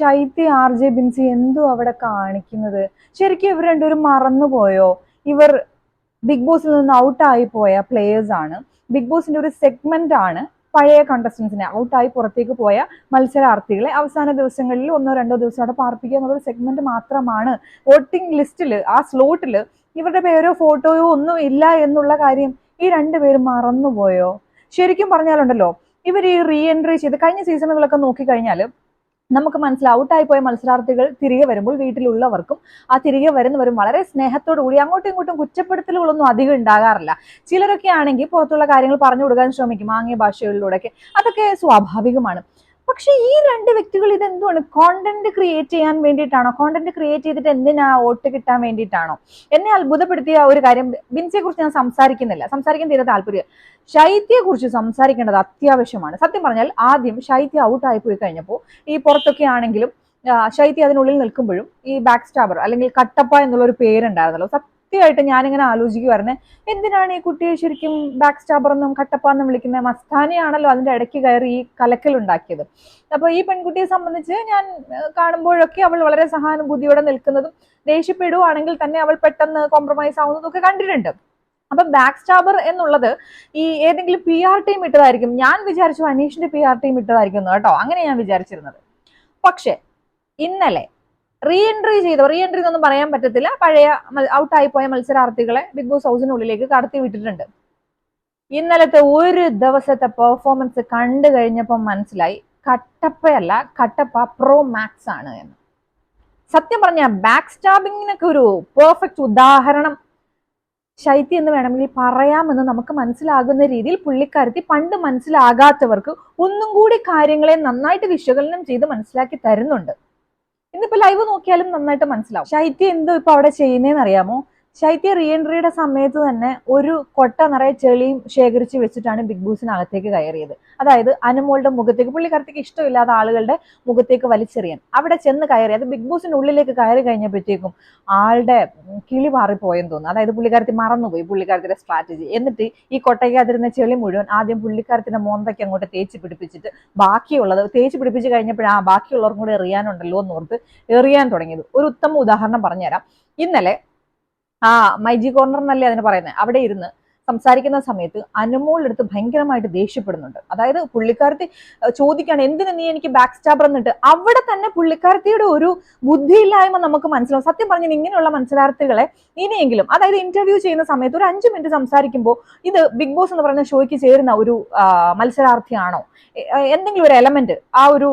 ശൈത്യ R J Binsi എന്തോ അവിടെ കാണിക്കുന്നത്. ശരിക്കും ഇവർ രണ്ടുപേരും മറന്നുപോയോ? ഇവർ ബിഗ് ബോസിൽ നിന്ന് ഔട്ടായി പോയ പ്ലേയേഴ്സ് ആണ്. ബിഗ് ബോസിന്റെ ഒരു സെഗ്മെന്റ് ആണ് പഴയ കണ്ടസ്റ്റൻസിനെ ഔട്ടായി പുറത്തേക്ക് പോയ മത്സരാർത്ഥികളെ അവസാന ദിവസങ്ങളിൽ ഒന്നോ രണ്ടോ ദിവസം അവിടെ പാർപ്പിക്കുക എന്നുള്ള സെഗ്മെന്റ് മാത്രമാണ്. വോട്ടിംഗ് ലിസ്റ്റിൽ ആ സ്ലോട്ടിൽ ഇവരുടെ പേരോ ഫോട്ടോയോ ഒന്നും ഇല്ല എന്നുള്ള കാര്യം ഈ രണ്ടുപേരും മറന്നുപോയോ? ശരിക്കും പറഞ്ഞാലുണ്ടല്ലോ ഇവർ ഈ റീ എൻട്രി ചെയ്ത് കഴിഞ്ഞ സീസണുകളൊക്കെ നോക്കിക്കഴിഞ്ഞാൽ നമുക്ക് മനസ്സിലാവും ഔട്ടായി പോയ മത്സരാർത്ഥികൾ തിരികെ വരുമ്പോൾ വീട്ടിലുള്ളവർക്കും ആ തിരികെ വരുന്നവരും വളരെ സ്നേഹത്തോടു കൂടി അങ്ങോട്ടും ഇങ്ങോട്ടും കുറ്റപ്പെടുത്തലുകളൊന്നും അധികം ഉണ്ടാകാറില്ല. ചിലരൊക്കെ ആണെങ്കിൽ പുറത്തുള്ള കാര്യങ്ങൾ പറഞ്ഞു കൊടുക്കാൻ ശ്രമിക്കും ആംഗ്യ ഭാഷകളിലൂടെയൊക്കെ. അതൊക്കെ സ്വാഭാവികമാണ്. പക്ഷെ ഈ രണ്ട് വ്യക്തികൾ ഇതെന്തുമാണ് കോണ്ടന്റ് ക്രിയേറ്റ് ചെയ്യാൻ വേണ്ടിയിട്ടാണോ? കോണ്ടന്റ് ക്രിയേറ്റ് ചെയ്തിട്ട് എന്തിനാ വോട്ട് കിട്ടാൻ വേണ്ടിയിട്ടാണോ? എന്നെ അത്ഭുതപ്പെടുത്തിയ ഒരു കാര്യം ബിൻസിയെ കുറിച്ച് ഞാൻ സംസാരിക്കുന്നില്ല. സംസാരിക്കാൻ തീരെ താല്പര്യം. ശൈത്യയെ കുറിച്ച് സംസാരിക്കേണ്ടത് അത്യാവശ്യമാണ്. സത്യം പറഞ്ഞാൽ ആദ്യം ശൈത്യ ഔട്ടായി പോയി കഴിഞ്ഞപ്പോൾ ഈ പുറത്തൊക്കെ ആണെങ്കിലും ശൈത്യ അതിനുള്ളിൽ നിൽക്കുമ്പോഴും ഈ ബാക്ക് സ്റ്റാബർ അല്ലെങ്കിൽ കട്ടപ്പ എന്നുള്ള ഒരു പേരുണ്ടായിരുന്നല്ലോ. സത്യമായിട്ട് ഞാനിങ്ങനെ ആലോചിക്കുമായിരുന്നു എന്തിനാണ് ഈ കുട്ടിയെ ശരിക്കും ബാക്ക് സ്റ്റാബറെന്നും കട്ടപ്പാന്നും വിളിക്കുന്ന മസ്താനിയാണല്ലോ അതിന്റെ ഇടയ്ക്ക് കയറി ഈ കലക്കൽ ഉണ്ടാക്കിയത്. അപ്പൊ ഈ പെൺകുട്ടിയെ സംബന്ധിച്ച് ഞാൻ കാണുമ്പോഴൊക്കെ അവൾ വളരെ സഹാനുഭൂതിയോടെ നിൽക്കുന്നതും ദേഷ്യപ്പെടുവാണെങ്കിൽ തന്നെ അവൾ പെട്ടെന്ന് കോംപ്രമൈസ് ആവുന്നതും ഒക്കെ കണ്ടിട്ടുണ്ട്. അപ്പൊ ബാക്ക് സ്റ്റാബർ എന്നുള്ളത് ഈ ഏതെങ്കിലും പി ആർ ടീം ഇട്ടതായിരിക്കും. ഞാൻ വിചാരിച്ചു അനീഷിന്റെ പി ആർ ടീം ഇട്ടതായിരിക്കും കേട്ടോ അങ്ങനെ ഞാൻ വിചാരിച്ചിരുന്നത്. പക്ഷെ ഇന്നലെ റീ എൻട്രി ചെയ്തവർ റീ എൻട്രി എന്നൊന്നും പറയാൻ പറ്റത്തില്ല. പഴയ ഔട്ടായി പോയ മത്സരാർത്ഥികളെ ബിഗ് ബോസ് ഹൗസിനുള്ളിലേക്ക് കടത്തി വിട്ടിട്ടുണ്ട്. ഇന്നലത്തെ ഒരു ദിവസത്തെ പെർഫോമൻസ് കണ്ടു കഴിഞ്ഞപ്പോൾ മനസ്സിലായി. കട്ടപ്പയല്ല കട്ടപ്പ പ്രോ മാക്സ് ആണ് എന്ന്. സത്യം പറഞ്ഞ ബാക്ക് സ്റ്റാബിങ്ങിനൊക്കെ ഒരു പെർഫെക്റ്റ് ഉദാഹരണം. ശൈത്യ എന്ന് വേണമെങ്കിൽ പറയാമെന്ന് നമുക്ക് മനസ്സിലാകുന്ന രീതിയിൽ പുള്ളിക്കാരത്തി പണ്ട് മനസ്സിലാകാത്തവർക്ക് ഒന്നും കൂടി കാര്യങ്ങളെ നന്നായിട്ട് വിശകലനം ചെയ്ത് മനസ്സിലാക്കി തരുന്നുണ്ട്. ഇന്നിപ്പോ ലൈവ് നോക്കിയാലും നന്നായിട്ട് മനസ്സിലാവും. ശൈത്യം എന്തോ ഇപ്പൊ അവിടെ ചെയ്യുന്നേന്ന് അറിയാമോ? ശൈത്യ റീ എൻട്രിയുടെ സമയത്ത് തന്നെ ഒരു കൊട്ട നിറയെ ചെളിയും ശേഖരിച്ച് വെച്ചിട്ടാണ് ബിഗ് ബോസിനകത്തേക്ക് കയറിയത്. അതായത് അനുമോളുടെ മുഖത്തേക്ക് പുള്ളിക്കാരത്തേക്ക് ഇഷ്ടമില്ലാത്ത ആളുകളുടെ മുഖത്തേക്ക് വലിച്ചെറിയാൻ. അവിടെ ചെന്ന് കയറി അത് ബിഗ് ബോസിന്റെ ഉള്ളിലേക്ക് കയറി കഴിഞ്ഞപ്പോഴത്തേക്കും ആളുടെ കിളി മാറിപ്പോയെന്ന് തോന്നുന്നു. അതായത് പുള്ളിക്കാരത്തി മറന്നുപോയി പുള്ളിക്കാരത്തിന്റെ സ്ട്രാറ്റജി എന്നിട്ട് ഈ കൊട്ടയ്ക്കകത്തിരുന്ന ചെളി മുഴുവൻ ആദ്യം പുള്ളിക്കാരത്തിന്റെ മോന്തയ്ക്ക് അങ്ങോട്ട് തേച്ച് പിടിപ്പിച്ചിട്ട് ബാക്കിയുള്ളത് തേച്ച് പിടിപ്പിച്ച് കഴിഞ്ഞപ്പോഴാണ് ബാക്കിയുള്ളവർക്കും കൂടെ എറിയാനുണ്ടല്ലോ എന്ന് ഓർത്ത് എറിയാൻ തുടങ്ങിയത്. ഒരു ഉത്തമ ഉദാഹരണം പറഞ്ഞുതരാം. ഇന്നലെ ആ മൈജി കോർണർ എന്നല്ലേ അതിന് പറയുന്നത് അവിടെ ഇരുന്ന് സംസാരിക്കുന്ന സമയത്ത് അനുമോളുടെ അടുത്ത് ഭയങ്കരമായിട്ട് ദേഷ്യപ്പെടുന്നുണ്ട്. അതായത് പുള്ളിക്കാരത്തി ചോദിക്കുകയാണ് എന്തിനു നീ എനിക്ക് ബാക്ക് സ്റ്റാബർ എന്നിട്ട്? അവിടെ തന്നെ പുള്ളിക്കാരത്തിയുടെ ഒരു ബുദ്ധിയില്ലായ്മ നമുക്ക് മനസ്സിലാവും. സത്യം പറഞ്ഞാൽ ഇങ്ങനെയുള്ള മത്സരാർത്ഥികളെ ഇനിയെങ്കിലും അതായത് ഇന്റർവ്യൂ ചെയ്യുന്ന സമയത്ത് ഒരു അഞ്ചു മിനിറ്റ് സംസാരിക്കുമ്പോൾ ഇത് ബിഗ് ബോസ് എന്ന് പറയുന്ന ഷോയ്ക്ക് ചേരുന്ന ഒരു മത്സരാർത്ഥിയാണോ? എന്തെങ്കിലും ഒരു എലമെന്റ് ആ ഒരു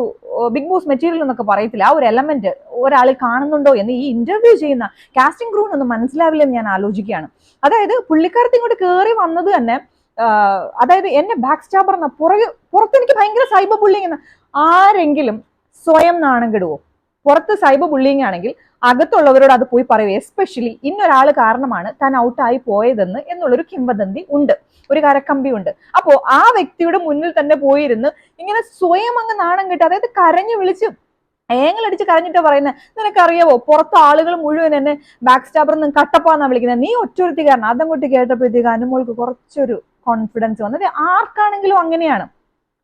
ബിഗ് ബോസ് മെറ്റീരിയൽ എന്നൊക്കെ പറയത്തില്ല. ആ ഒരു എലമെന്റ് ഒരാൾ കാണുന്നുണ്ടോ എന്ന് ഈ ഇന്റർവ്യൂ ചെയ്യുന്ന കാസ്റ്റിംഗ് ക്രൂവിനൊന്നും മനസ്സിലാവില്ലെന്ന് ഞാൻ ആലോചിക്കുകയാണ്. അതായത് പുള്ളിക്കാരത്തി ഇങ്ങോട്ട് കയറി വന്നത് തന്നെ അതായത് എന്നെ ബാക്ക് സ്റ്റാബർ എന്ന പുറകെ പുറത്ത് എനിക്ക് ഭയങ്കര സൈബർ എന്ന ആരെങ്കിലും സ്വയം നാണം കെടുവോ? പുറത്ത് സൈബർ ബുള്ളിങ് ആണെങ്കിൽ അകത്തുള്ളവരോട് അത് പോയി പറയൂ. എസ്പെഷ്യലി ഇന്നൊരാൾ കാരണമാണ് താൻ ഔട്ടായി പോയതെന്ന് എന്നുള്ളൊരു കിംവദന്തി ഉണ്ട്. ഒരു കരക്കമ്പി ഉണ്ട്. അപ്പോ ആ വ്യക്തിയുടെ മുന്നിൽ തന്നെ പോയിരുന്ന് ഇങ്ങനെ സ്വയം അങ്ങ് നാണം കിട്ടും അതായത് കരഞ്ഞു വിളിച്ച് ഏങ്ങലടിച്ച് കരഞ്ഞിട്ടാ പറയുന്നത് നിനക്കറിയാവോ പുറത്ത് ആളുകൾ മുഴുവൻ എന്നെ ബാക്ക് സ്റ്റാബർ നിന്ന് കട്ടപ്പാന്നാ വിളിക്കുന്നത് നീ ഒറ്റൊരുത്തി കാരണം അതങ്ങോട്ട് കേട്ടപ്പോഴത്തേക്ക് അനുമോൾക്ക് കുറച്ചൊരു കോൺഫിഡൻസ് വന്നത് ആർക്കാണെങ്കിലും അങ്ങനെയാണ്.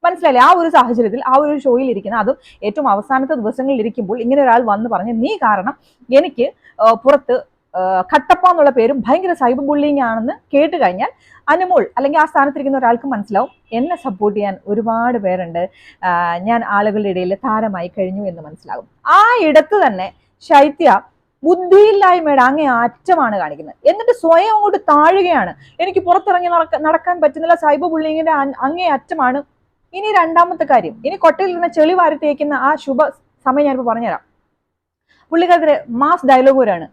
മനസ്സിലായില്ലേ? ആ ഒരു സാഹചര്യത്തിൽ ആ ഒരു ഷോയിൽ ഇരിക്കുന്ന അതും ഏറ്റവും അവസാനത്തെ ദിവസങ്ങളിൽ ഇരിക്കുമ്പോൾ ഇങ്ങനെ ഒരാൾ വന്ന് പറഞ്ഞ് നീ കാരണം എനിക്ക് പുറത്ത് കട്ടപ്പ എന്നുള്ള പേരും ഭയങ്കര സൈബർ ബുള്ളിങ് ആണെന്ന് കേട്ട് കഴിഞ്ഞാൽ അനുമോൾ അല്ലെങ്കിൽ ആ സ്ഥാനത്തിരിക്കുന്ന ഒരാൾക്ക് മനസ്സിലാവും എന്നെ സപ്പോർട്ട് ചെയ്യാൻ ഒരുപാട് പേരുണ്ട്. ഞാൻ ആളുകളുടെ ഇടയിൽ താരമായി കഴിഞ്ഞു എന്ന് മനസ്സിലാകും. ആ ഇടത്ത് തന്നെ ശൈത്യ ബുദ്ധിയില്ലായ്മയുടെ അങ്ങേ അറ്റമാണ് കാണിക്കുന്നത്. എന്നിട്ട് സ്വയം അങ്ങോട്ട് താഴുകയാണ്. എനിക്ക് പുറത്തിറങ്ങി നടക്കാൻ പറ്റുന്നില്ല. സൈബർ ബുള്ളിങ്ങിന്റെ അങ്ങേ അറ്റമാണ് ഇനി രണ്ടാമത്തെ കാര്യം. ഇനി കൊട്ടയിൽ നിന്ന് ചെളി വാരി തേക്കുന്ന ആ ശുഭ സമയം ഞാനിപ്പോ പറഞ്ഞുതരാം. പുള്ളിക്കാരത്തിന് മാസ് ഡയലോഗ് വരാണ്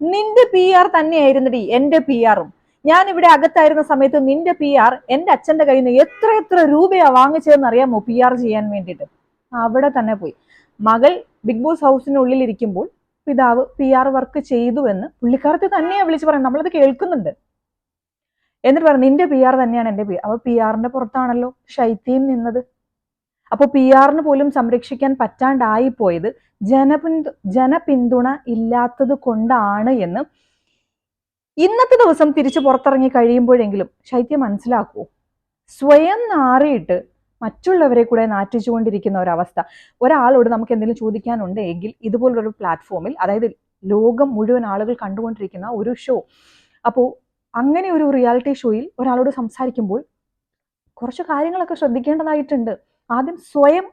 നിന്റെ പി ആർ തന്നെയായിരുന്നടി എന്റെ പി ആറും ഞാൻ ഇവിടെ അകത്തായിരുന്ന സമയത്ത് നിന്റെ പി ആർ എന്റെ അച്ഛന്റെ കയ്യിൽ നിന്ന് എത്ര എത്ര രൂപയാ വാങ്ങിച്ചതെന്ന് അറിയാമോ പി ആർ ചെയ്യാൻ വേണ്ടിയിട്ട്? അവിടെ തന്നെ പോയി. മകൾ ബിഗ് ബോസ് ഹൗസിനുള്ളിൽ ഇരിക്കുമ്പോൾ പിതാവ് പി ആർ വർക്ക് ചെയ്തു എന്ന് പുള്ളിക്കാരത്തെ തന്നെയാ വിളിച്ച് പറയുന്നത്. നമ്മളത് കേൾക്കുന്നുണ്ട്. എന്നിട്ട് പറഞ്ഞു നിന്റെ പി ആർ തന്നെയാണ് എന്റെ പി അപ്പൊ പി ആറിന്റെ പുറത്താണല്ലോ ശൈത്യം നിന്നത്. അപ്പൊ പി ആറിന് പോലും സംരക്ഷിക്കാൻ പറ്റാണ്ടായി പോയത് ജനപിന്തു ജനപിന്തുണ ഇല്ലാത്തത് കൊണ്ടാണ് എന്ന് ഇന്നത്തെ ദിവസം തിരിച്ചു പുറത്തിറങ്ങി കഴിയുമ്പോഴെങ്കിലും ശൈത്യം മനസ്സിലാക്കൂ സ്വയം നാറിയിട്ട് മറ്റുള്ളവരെ കൂടെ നാറ്റിച്ചുകൊണ്ടിരിക്കുന്ന ഒരവസ്ഥ. ഒരാളോട് നമുക്ക് എന്തെങ്കിലും ചോദിക്കാനുണ്ട് എങ്കിൽ ഇതുപോലൊരു പ്ലാറ്റ്ഫോമിൽ അതായത് ലോകം മുഴുവൻ ആളുകൾ കണ്ടുകൊണ്ടിരിക്കുന്ന ഒരു ഷോ അപ്പോൾ അങ്ങനെ ഒരു റിയാലിറ്റി ഷോയിൽ ഒരാളോട് സംസാരിക്കുമ്പോൾ കുറച്ച് കാര്യങ്ങളൊക്കെ ശ്രദ്ധിക്കേണ്ടതായിട്ടുണ്ട്. ആദ്യം സ്വയം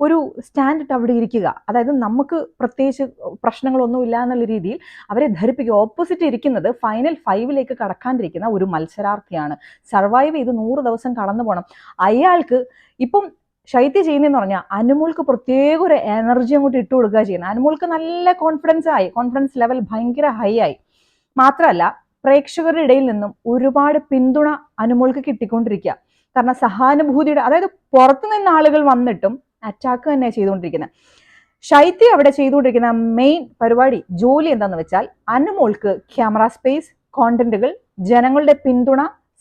ഒരു സ്റ്റാൻഡിട്ട് അവിടെ ഇരിക്കുക. അതായത് നമുക്ക് പ്രത്യേകിച്ച് പ്രശ്നങ്ങളൊന്നും ഇല്ല എന്നുള്ള രീതിയിൽ അവരെ ധരിപ്പിക്കുക. ഓപ്പോസിറ്റ് ഇരിക്കുന്നത് ഫൈനൽ ഫൈവിലേക്ക് കടക്കാണ്ടിരിക്കുന്ന ഒരു മത്സരാർത്ഥിയാണ്. സർവൈവ് ചെയ്ത് നൂറ് ദിവസം കടന്നു പോകണം അയാൾക്ക് ഇപ്പം ശൈത്യ ചെയ്യുന്നതെന്ന് പറഞ്ഞാൽ അനുമോൾക്ക് പ്രത്യേക ഒരു എനർജി അങ്ങോട്ട് ഇട്ട് കൊടുക്കുക ചെയ്യുന്നത്. അനുമോൾക്ക് നല്ല കോൺഫിഡൻസ് ആയി. കോൺഫിഡൻസ് ലെവൽ ഭയങ്കര ഹൈ ആയി. മാത്രമല്ല പ്രേക്ഷകരുടെ ഇടയിൽ നിന്നും ഒരുപാട് പിന്തുണ അനുമോൾക്ക് കിട്ടിക്കൊണ്ടിരിക്കുക. കാരണം സഹാനുഭൂതിയുടെ അതായത് പുറത്തു നിന്ന് ആളുകൾ വന്നിട്ടും അറ്റാക്ക് തന്നെ ചെയ്തുകൊണ്ടിരിക്കുന്നത്. ശൈത്യ അവിടെ ചെയ്തുകൊണ്ടിരിക്കുന്ന മെയിൻ പരിപാടി ജോലി എന്താന്ന് വെച്ചാൽ അനുമോൾക്ക് ക്യാമറ സ്പേസ് കോണ്ടന്റുകൾ ജനങ്ങളുടെ പിന്തുണ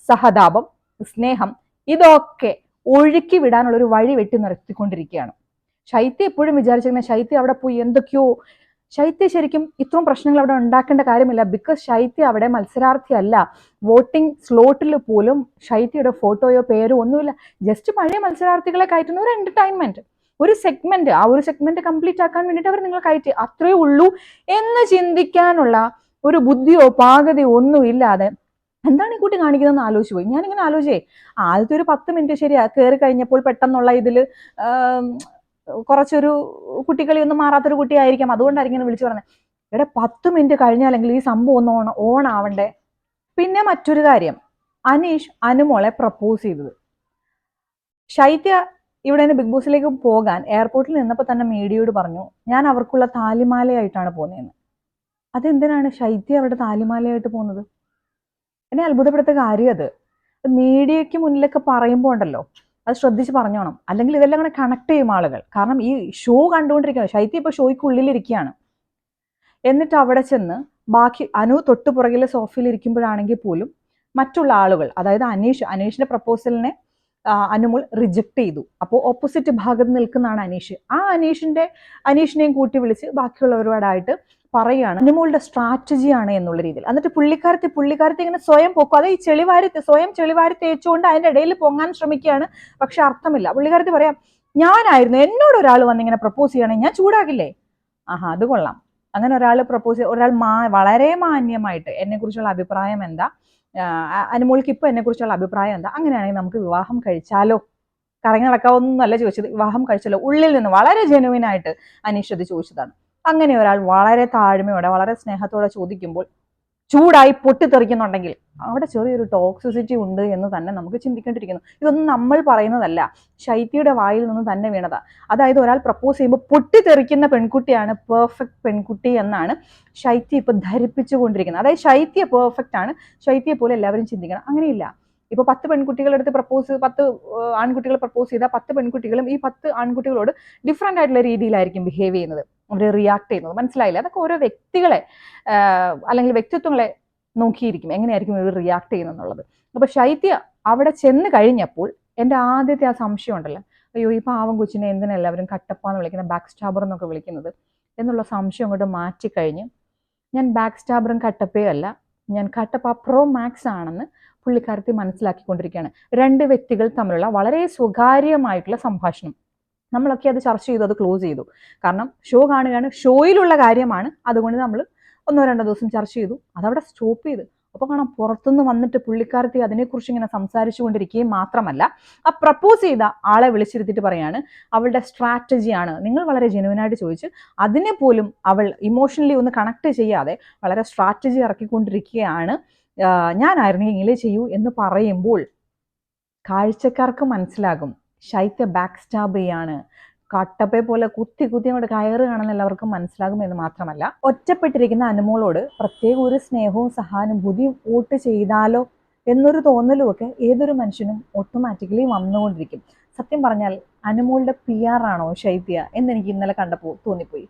സഹതാപം സ്നേഹം ഇതൊക്കെ ഒഴുക്കി വിടാനുള്ള ഒരു വഴി വെട്ടി നിർത്തിക്കൊണ്ടിരിക്കുകയാണ്. ശൈത്യ എപ്പോഴും വിചാരിച്ചിരുന്ന ശൈത്യ അവിടെ പോയി എന്തൊക്കെയോ ശൈത്യ ശരിക്കും ഇത്രയും പ്രശ്നങ്ങൾ അവിടെ ഉണ്ടാക്കേണ്ട കാര്യമില്ല. ബിക്കോസ് ശൈത്യ അവിടെ മത്സരാർത്ഥിയല്ല. വോട്ടിംഗ് സ്ലോട്ടിൽ പോലും ശൈത്യയുടെ ഫോട്ടോയോ പേരോ ഒന്നുമില്ല. ജസ്റ്റ് പഴയ മത്സരാർത്ഥികളെ കയറ്റുന്ന ഒരു എന്റർടൈൻമെന്റ് ഒരു സെഗ്മെന്റ് ആ ഒരു സെഗ്മെന്റ് കംപ്ലീറ്റ് ആക്കാൻ വേണ്ടിയിട്ട് അവർ നിങ്ങൾ കയറ്റി. അത്രയേ ഉള്ളൂ എന്ന് ചിന്തിക്കാനുള്ള ഒരു ബുദ്ധിയോ പാകതയോ ഒന്നും ഇല്ലാതെ. എന്താണ് ഈ കുട്ടി കാണിക്കുന്നതെന്ന് ആലോചിച്ച് പോയി. ഞാനിങ്ങനെ ആലോചിച്ചേ ആദ്യത്തെ ഒരു പത്ത് മിനിറ്റ് ശരിയാ. കയറി കഴിഞ്ഞപ്പോൾ പെട്ടെന്നുള്ള ഇതിൽ കുറച്ചൊരു കുട്ടികളി ഒന്നും മാറാത്തൊരു കുട്ടിയായിരിക്കാം. അതുകൊണ്ടായിരിക്കും വിളിച്ചു പറഞ്ഞത്. ഇവിടെ പത്ത് മിനിറ്റ് കഴിഞ്ഞാലെങ്കിൽ ഈ സംഭവം ഒന്ന് ഓൺ ഓൺ ആവണ്ടേ പിന്നെ മറ്റൊരു കാര്യം. അനീഷ് അനുമോളെ പ്രപ്പോസ് ചെയ്തത്. ശൈത്യ ഇവിടെ നിന്ന് ബിഗ് ബോസിലേക്ക് പോകാൻ എയർപോർട്ടിൽ നിന്നപ്പോൾ തന്നെ മീഡിയയോട് പറഞ്ഞു ഞാൻ അവർക്കുള്ള താലിമാലയായിട്ടാണ് പോകുന്നതെന്ന്. അതെന്തിനാണ് ശൈത്യ അവിടെ താലിമാലയായിട്ട് പോകുന്നത്? എന്നെ അത്ഭുതപ്പെടുത്ത കാര്യം അത്. മീഡിയയ്ക്ക് മുന്നിലൊക്കെ പറയുമ്പോൾ ഉണ്ടല്ലോ അത് ശ്രദ്ധിച്ച് പറഞ്ഞോണം. അല്ലെങ്കിൽ ഇതെല്ലാം അങ്ങനെ കണക്ട് ചെയ്യും ആളുകൾ. കാരണം ഈ ഷോ കണ്ടുകൊണ്ടിരിക്കുന്നത് ശൈത്യം ഇപ്പോൾ ഷോയ്ക്കുള്ളിലിരിക്കുകയാണ് എന്നിട്ട് അവിടെ ചെന്ന് ബാക്കി അനു തൊട്ടു പുറകിലെ സോഫയിൽ ഇരിക്കുമ്പോഴാണെങ്കിൽ പോലും മറ്റുള്ള ആളുകൾ അതായത് അനീഷ് അനീഷിന്റെ പ്രപ്പോസലിനെ അനുമോൾ റിജക്ട് ചെയ്തു. അപ്പോൾ ഓപ്പോസിറ്റ് ഭാഗത്ത് നിൽക്കുന്നതാണ് അനീഷ്. ആ അനീഷിന്റെ അനീഷിനെയും കൂട്ടി വിളിച്ച് ബാക്കിയുള്ളവരോടായിട്ട് പറയുകയാണ് അനുമോളുടെ സ്ട്രാറ്റജിയാണ് എന്നുള്ള രീതിയിൽ. എന്നിട്ട് പുള്ളിക്കാരത്തെ പുള്ളിക്കാരത്തെ ഇങ്ങനെ സ്വയം പൊക്കും. അത് ഈ ചെളിവാരി സ്വയം ചെളിവാരി തേച്ചുകൊണ്ട് അതിന്റെ ഇടയിൽ പൊങ്ങാൻ ശ്രമിക്കുകയാണ്. പക്ഷെ അർത്ഥമില്ല. പുള്ളിക്കാരത്തെ പറയാം ഞാനായിരുന്നു എന്നോട് ഒരാൾ വന്നിങ്ങനെ പ്രപ്പോസ് ചെയ്യണമെങ്കിൽ ഞാൻ ചൂടാകില്ലേ? ആഹാ അത് കൊള്ളാം. അങ്ങനെ ഒരാൾ പ്രപ്പോസ് ഒരാൾ മാ വളരെ മാന്യമായിട്ട് എന്നെക്കുറിച്ചുള്ള അഭിപ്രായം എന്താ? അനുമോൾക്ക് ഇപ്പം എന്നെ കുറിച്ചുള്ള അഭിപ്രായം എന്താ? അങ്ങനെയാണെങ്കിൽ നമുക്ക് വിവാഹം കഴിച്ചാലോ? കറങ്ങി നടക്കാവുന്നല്ല ചോദിച്ചത്. വിവാഹം കഴിച്ചാലോ? ഉള്ളിൽ നിന്ന് വളരെ ജെനുവിനായിട്ട് അനീഷ് അത് ചോദിച്ചതാണ്. അങ്ങനെ ഒരാൾ വളരെ താഴ്മയോടെ വളരെ സ്നേഹത്തോടെ ചോദിക്കുമ്പോൾ ചൂടായി പൊട്ടിത്തെറിക്കുന്നുണ്ടെങ്കിൽ അവിടെ ചെറിയൊരു ടോക്സിസിറ്റി ഉണ്ട് എന്ന് തന്നെ നമുക്ക് ചിന്തിക്കേണ്ടിയിരിക്കുന്നു. ഇതൊന്നും നമ്മൾ പറയുന്നതല്ല. ശൈത്യയുടെ വായിൽ നിന്ന് തന്നെ വീണതാ. അതായത് ഒരാൾ പ്രപ്പോസ് ചെയ്യുമ്പോൾ പൊട്ടിത്തെറിക്കുന്ന പെൺകുട്ടിയാണ് പെർഫെക്റ്റ് പെൺകുട്ടി എന്നാണ് ശൈത്യ ഇപ്പൊ ധരിപ്പിച്ചുകൊണ്ടിരിക്കുന്നത്. അതായത് ശൈത്യ പെർഫെക്റ്റ് ആണ്. ശൈത്യ പോലെ എല്ലാവരും ചിന്തിക്കണം. അങ്ങനെയില്ല. ഇപ്പൊ പത്ത് പെൺകുട്ടികളെടുത്ത് പ്രപ്പോസ് പത്ത് ആൺകുട്ടികൾ പ്രപ്പോസ് ചെയ്താൽ പത്ത് പെൺകുട്ടികളും ഈ പത്ത് ആൺകുട്ടികളോട് ഡിഫറെന്റ് ആയിട്ടുള്ള രീതിയിലായിരിക്കും ബിഹേവ് ചെയ്യുന്നത്. അവർ റിയാക്ട് ചെയ്യുന്നത്. മനസ്സിലായില്ല? അതൊക്കെ ഓരോ വ്യക്തികളെ അല്ലെങ്കിൽ വ്യക്തിത്വങ്ങളെ നോക്കിയിരിക്കും. എങ്ങനെയായിരിക്കും ഇവർ റിയാക്ട് ചെയ്യുന്നത് എന്നുള്ളത് അപ്പൊ ശൈത്യ അവിടെ ചെന്ന് കഴിഞ്ഞപ്പോൾ എന്റെ ആദ്യത്തെ ആ സംശയം ഉണ്ടല്ലോ. അയ്യോ ഈ പാവം കൊച്ചിനെ എന്തിനാ എല്ലാവരും കട്ടപ്പ എന്ന് വിളിക്കുന്നത് ബാക്ക് സ്റ്റാബർ എന്നൊക്കെ വിളിക്കുന്നത്? എന്നുള്ള സംശയം അങ്ങോട്ട് മാറ്റിക്കഴിഞ്ഞ് ഞാൻ ബാക്ക് സ്റ്റാബറും കട്ടപ്പയും അല്ല ഞാൻ കട്ടപ്പ പ്രോ മാക്സ് ആണെന്ന് പുള്ളിക്കാരത്തെ മനസ്സിലാക്കിക്കൊണ്ടിരിക്കുകയാണ്. രണ്ട് വ്യക്തികൾ തമ്മിലുള്ള വളരെ സ്വകാര്യമായിട്ടുള്ള സംഭാഷണം. നമ്മളൊക്കെ അത് ചർച്ച ചെയ്തു അത് ക്ലോസ് ചെയ്തു. കാരണം ഷോ കാണുകയാണ് ഷോയിലുള്ള കാര്യമാണ്. അതുകൊണ്ട് നമ്മൾ ഒന്നോ രണ്ടോ ദിവസം ചർച്ച ചെയ്തു. അതവിടെ സ്റ്റോപ്പ് ചെയ്തു. അപ്പോൾ കാണാം പുറത്തുനിന്ന് വന്നിട്ട് പുള്ളിക്കാരത്തി അതിനെക്കുറിച്ച് ഇങ്ങനെ സംസാരിച്ചു കൊണ്ടിരിക്കുകയും മാത്രമല്ല ആ പ്രപ്പോസ് ചെയ്ത ആളെ വിളിച്ചിരുത്തിയിട്ട് പറയാണ് അവളുടെ സ്ട്രാറ്റജിയാണ് നിങ്ങൾ വളരെ ജെനുവനായിട്ട് ചോദിച്ച് അതിനെ പോലും അവൾ ഇമോഷണലി ഒന്ന് കണക്ട് ചെയ്യാതെ വളരെ സ്ട്രാറ്റജി ഇറക്കിക്കൊണ്ടിരിക്കുകയാണ് ഞാനായിരുന്നെങ്കിൽ ചെയ്യൂ എന്ന് പറയുമ്പോൾ കാഴ്ചക്കാർക്ക് മനസ്സിലാകും. ശൈത്യ ബാക്ക് സ്റ്റാബ് ചെയ്യാണ്. കട്ടപ്പെ പോലെ കുത്തി കുത്തി അങ്ങോട്ട് കയറുകയാണെന്ന് എല്ലാവർക്കും മനസ്സിലാകും എന്ന് മാത്രമല്ല ഒറ്റപ്പെട്ടിരിക്കുന്ന അനുമോളോട് പ്രത്യേക ഒരു സ്നേഹവും സഹാനുഭൂതിയും വോട്ട് ചെയ്താലോ എന്നൊരു തോന്നലും ഒക്കെ ഏതൊരു മനുഷ്യനും ഓട്ടോമാറ്റിക്കലി വന്നുകൊണ്ടിരിക്കും. സത്യം പറഞ്ഞാൽ അനുമോളുടെ പി ആർ ആണോ ശൈത്യ എന്നെനിക്ക് ഇന്നലെ കണ്ടപ്പോൾ തോന്നിപ്പോയി.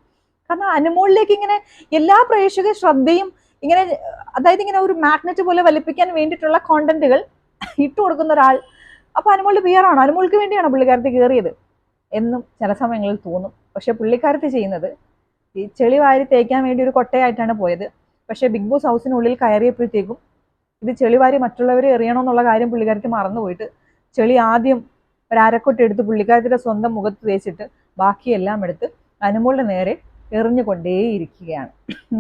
കാരണം അനുമോളിലേക്ക് ഇങ്ങനെ എല്ലാ പ്രേക്ഷക ശ്രദ്ധയും ഇങ്ങനെ അതായത് ഇങ്ങനെ ഒരു മാഗ്നറ്റ് പോലെ വലിപ്പിക്കാൻ വേണ്ടിയിട്ടുള്ള കോണ്ടന്റുകൾ ഇട്ടു കൊടുക്കുന്ന ഒരാൾ അപ്പൊ അനുമോളുടെ പി ആർ അനുമോൾക്ക് വേണ്ടിയാണോ പുള്ളിക്കാരത്തി കയറിയത് എന്നും ചില സമയങ്ങളിൽ തോന്നും. പക്ഷേ പുള്ളിക്കാരത്തി ചെയ്യുന്നത് ഈ ചെളി വാരി തേക്കാൻ വേണ്ടി ഒരു കൊട്ടയായിട്ടാണ് പോയത്. പക്ഷേ ബിഗ് ബോസ് ഹൗസിനുള്ളിൽ കയറിയപ്പോഴത്തേക്കും ഇത് ചെളി വാരി മറ്റുള്ളവരെ എറിയണമെന്നുള്ള കാര്യം പുള്ളിക്കാരത്തി മറന്നുപോയിട്ട് ചെളി ആദ്യം ഒരു അരക്കൊട്ട് എടുത്ത് പുള്ളിക്കാരത്തിന്റെ സ്വന്തം മുഖത്ത് തേച്ചിട്ട് ബാക്കിയെല്ലാം എടുത്ത് അനുമോളുടെ നേരെ എറിഞ്ഞുകൊണ്ടേയിരിക്കുകയാണ്.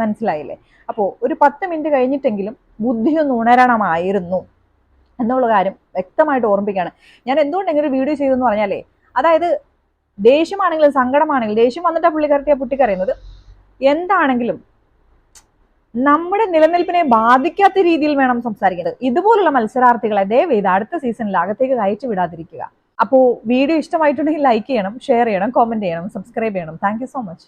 മനസ്സിലായില്ലേ? അപ്പോൾ ഒരു പത്ത് മിനിറ്റ് കഴിഞ്ഞിട്ടെങ്കിലും ബുദ്ധിയൊന്ന് ഉണരണമായിരുന്നു. എന്നുള്ള കാര്യം വ്യക്തമായിട്ട് ഓർമ്മിപ്പിക്കുകയാണ്. ഞാൻ എന്തുകൊണ്ട് ഇങ്ങനെ ഒരു വീഡിയോ ചെയ്തെന്ന് പറഞ്ഞാലേ അതായത് ദേഷ്യമാണെങ്കിലും സങ്കടമാണെങ്കിലും ദേഷ്യം വന്നിട്ടാ പുള്ളിക്കാരത്തെ പൊട്ടിക്കറിയുന്നത്. എന്താണെങ്കിലും നമ്മുടെ നിലനിൽപ്പിനെ ബാധിക്കാത്ത രീതിയിൽ വേണം സംസാരിക്കുന്നത്. ഇതുപോലുള്ള മത്സരാർത്ഥികളെ ദയവേത് അടുത്ത സീസണിൽ അകത്തേക്ക് കയറ്റി വിടാതിരിക്കുക. അപ്പോൾ വീഡിയോ ഇഷ്ടമായിട്ടുണ്ടെങ്കിൽ ലൈക്ക് ചെയ്യണം ഷെയർ ചെയ്യണം കോമെന്റ് ചെയ്യണം സബ്സ്ക്രൈബ് ചെയ്യണം. Thank so much